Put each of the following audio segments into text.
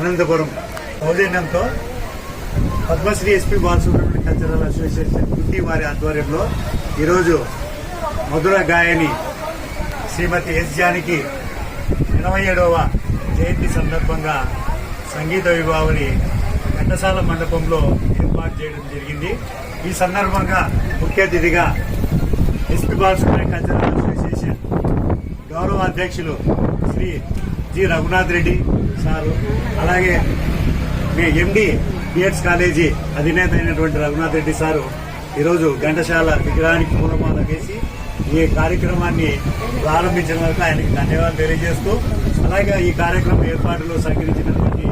అనంతపురం సౌజన్యంతో Padmashri SP Balasubrahmanya cultural association Gooty వారి ఆధ్వర్యంలో ఈరోజు మధుర గాయని శ్రీమతి ఎస్ జానికి ఎనభై ఏడవ జయంతి సందర్భంగా సంగీత విభావని ఘంటసాల మండపంలో ఏర్పాటు చేయడం జరిగింది. ఈ సందర్భంగా ముఖ్య అతిథిగా ఎస్పీ బాలసుబ్రహ్మణ్య కల్చరల్ అసోసియేషన్ గౌరవ అధ్యక్షులు శ్రీ జి రఘునాథ్ రెడ్డి సారు అలాగే మీ ఎండి బిఎడ్స్ కాలేజీ అధినేత అయినటువంటి రఘునాథ్ రెడ్డి సారు ఈరోజు ఘంటశాల విగ్రహానికి పూలమాల వేసి ఈ కార్యక్రమాన్ని ప్రారంభించినందుకు ఆయనకి ధన్యవాదాలు తెలియజేస్తూ అలాగే ఈ కార్యక్రమం ఏర్పాటులో సహకరించినటువంటి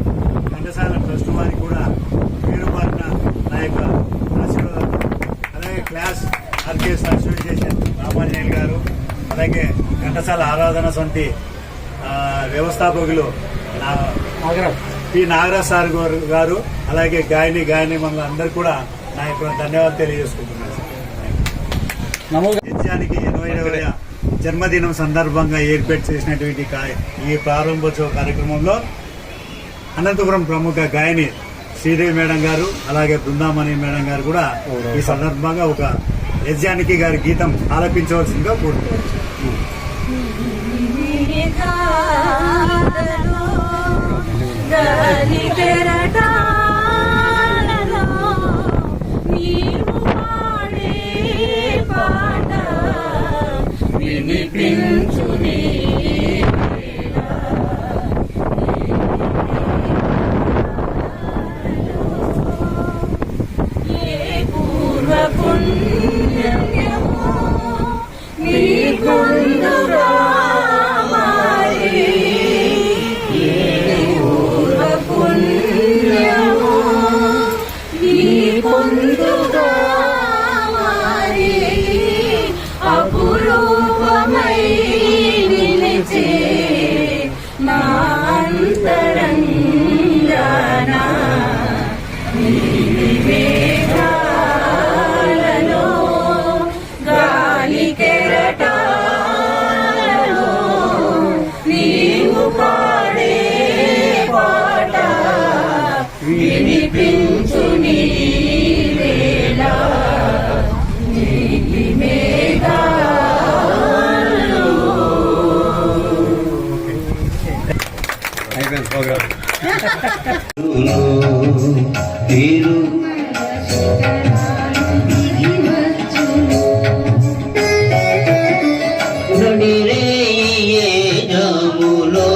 ఘంటశాల ట్రస్ట్ వారికి కూడా పేరుపాటిన నా యొక్క ఆశీర్వాదాలు. అలాగే క్లాస్ ఆర్కేఎస్ అసోసియేషన్ రామాంజనేయులు గారు అలాగే ఘంటసాల ఆరాధన సమితి వ్యవస్థాపకులు పి. నాగరాజ్ సార్ గారు- గారు అలాగే గాయని గాయని మన అందరు కూడా నా యొక్క ధన్యవాదాలు తెలియజేసుకుంటున్నాను. నిత్యానికి ఎనభై జన్మదినం సందర్భంగా ఏర్పాటు చేసినటువంటి ఈ ప్రారంభోత్సవ కార్యక్రమంలో అనంతపురం ప్రముఖ గాయని శ్రీదేవి మేడం గారు అలాగే బృందామణి మేడం గారు కూడా ఈ సందర్భంగా ఒక యజ్ఞానికి గారి గీతం ఆలపించవలసిందిగా కోరుతున్నారు గాలి కెరటాలలో తీరు. నడిరేయే జాములో.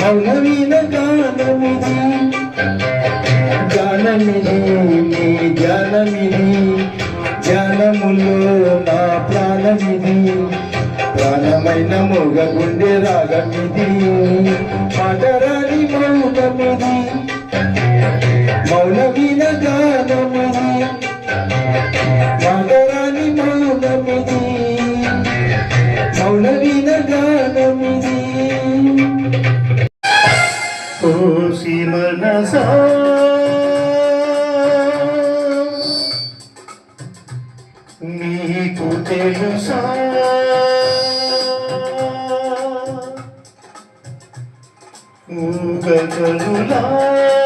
మౌనవీన గానమిది. గుండె రాగమిది మాటరాని మౌనమిది మౌనవీన గానమిది మగరాని మౌనమిది మౌనవీన గానమిది కోసి మనసా నీకు తెలుసా? ఊగగలులా నవ్వులు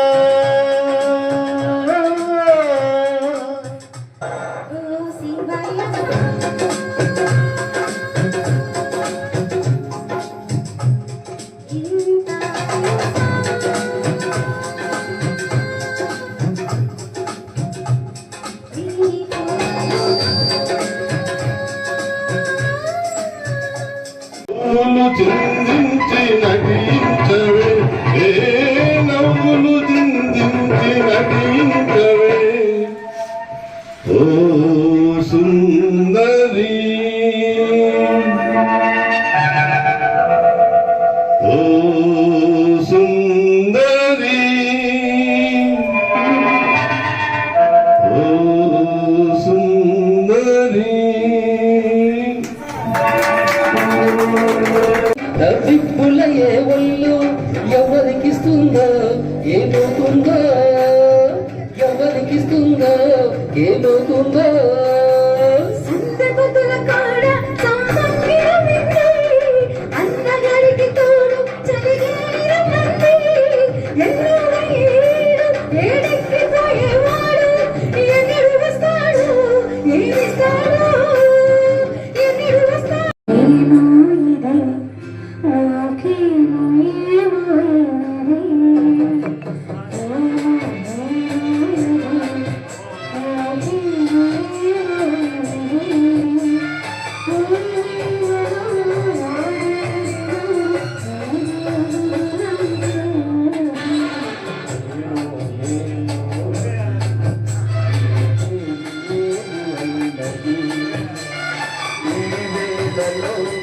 దిప్పుల ఏ ఒళ్ళు ఎవరికిస్తుందో ఏమవుతుందో? ఎవరికిస్తుందో ఏమవుతుందో?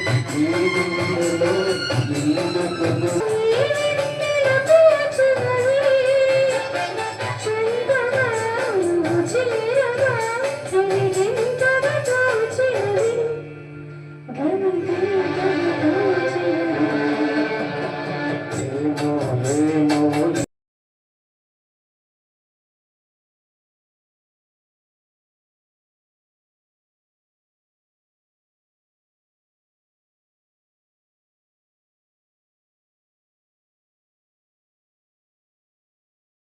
Even in the Lord, you.